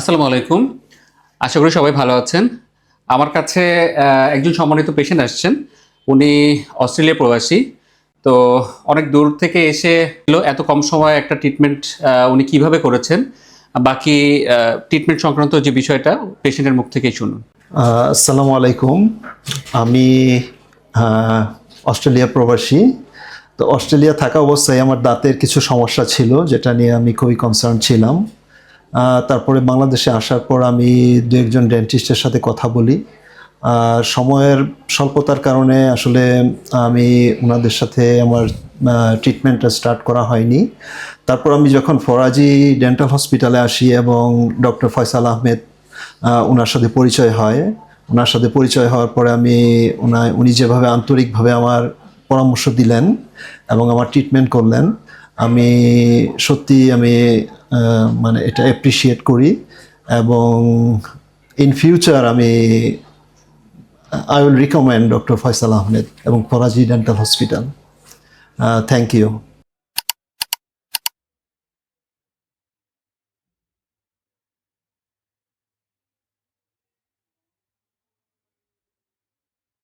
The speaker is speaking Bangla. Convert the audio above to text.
আসসালামু আলাইকুম। আশা করি সবাই ভালো আছেন। আমার কাছে একজন সম্মানিত পেশেন্ট আসছেন। উনি অস্ট্রেলিয়া প্রবাসী। তো অনেক দূর থেকে এসে এত কম সময়ে একটা ট্রিটমেন্ট উনি কীভাবে করেছেন? বাকি ট্রিটমেন্ট সংক্রান্ত যে বিষয়টা পেশেন্টের মুখ থেকেই শুনুন। আসসালামু আলাইকুম। আমি অস্ট্রেলিয়া প্রবাসী। তো অস্ট্রেলিয়া থাকা অবস্থায় আমার দাঁতের কিছু সমস্যা ছিল, যেটা নিয়ে আমি খুবই কনসার্ন ছিলাম। তারপরে বাংলাদেশে আসার পর আমি দু একজন ডেন্টিস্টের সাথে কথা বলি। আর সময়ের স্বল্পতার কারণে আসলে আমি ওনাদের সাথে আমার ট্রিটমেন্টটা স্টার্ট করা হয়নি। তারপর আমি যখন ফরাজি ডেন্টাল হসপিটালে আসি এবং ডক্টর ফয়সাল আহমেদ ওনার সাথে পরিচয় হয়। ওনার সাথে পরিচয় হওয়ার পরে আমি ওনা উনি যেভাবে আন্তরিকভাবে আমার পরামর্শ দিলেন এবং আমার ট্রিটমেন্ট করলেন আমি সত্যি আমি মানে এটা অ্যাপ্রিসিয়েট করি এবং ইন ফিউচার আমি I will recommend doctor Faisal Ahmed এবং Faraji dental hospital thank you